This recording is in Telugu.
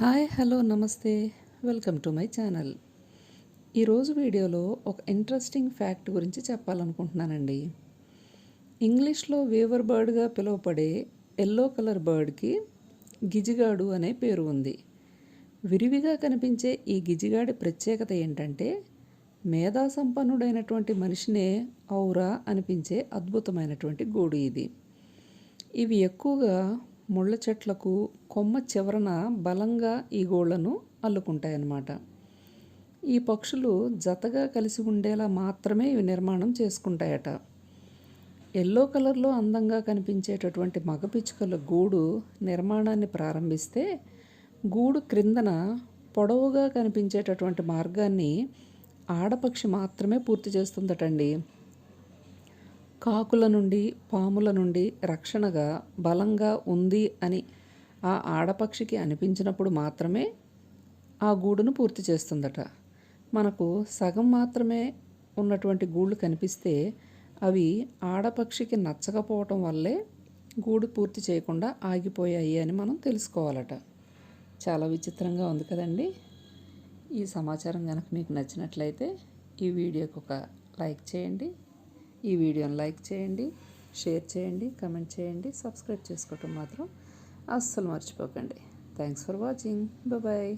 హాయ్ హలో నమస్తే. వెల్కమ్ టు మై ఛానల్ ఈరోజు వీడియోలో ఒక ఇంట్రెస్టింగ్ ఫ్యాక్ట్ గురించి చెప్పాలనుకుంటున్నానండి. ఇంగ్లీష్లో వేవర్ బర్డ్గా పిలువపడే ఎల్లో కలర్ బర్డ్కి గిజిగాడు అనే పేరు ఉంది. విరివిగా కనిపించే ఈ గిజిగాడి ప్రత్యేకత ఏంటంటే మేధా సంపన్నుడైనటువంటి మనిషినే ఔరా అనిపించే అద్భుతమైనటువంటి గూడు ఇది. ఇవి ఎక్కువగా ముళ్ళ చెట్లకు కొమ్మ చివరన బలంగా ఈ గోళ్ళను అల్లుకుంటాయన్నమాట. ఈ పక్షులు జతగా కలిసి ఉండేలా మాత్రమే ఇవి నిర్మాణం చేసుకుంటాయట. ఎల్లో కలర్లో అందంగా కనిపించేటటువంటి మగపిచ్చుకల గూడు నిర్మాణాన్ని ప్రారంభిస్తే గూడు క్రిందన పొడవుగా కనిపించేటటువంటి మార్గాన్ని ఆడపక్షి మాత్రమే పూర్తి చేస్తుందటండి. కాకుల నుండి పాముల నుండి రక్షణగా బలంగా ఉంది అని ఆ ఆడపక్షికి అనిపించినప్పుడు మాత్రమే ఆ గూడును పూర్తి చేస్తుందట. మనకు సగం మాత్రమే ఉన్నటువంటి గూళ్ళు కనిపిస్తే అవి ఆడపక్షికి నచ్చకపోవటం వల్లే గూడు పూర్తి చేయకుండా ఆగిపోయాయి అని మనం తెలుసుకోవాలట. చాలా విచిత్రంగా ఉంది కదండి. ఈ సమాచారం కనుక మీకు నచ్చినట్లయితే ఈ వీడియోకి ఒక లైక్ చేయండి. ఈ వీడియోని లైక్ చేయండి షేర్ చేయండి కమెంట్ చేయండి సబ్స్క్రైబ్ చేసుకోవటం మాత్రం అస్సలు మర్చిపోకండి. Thanks for watching bye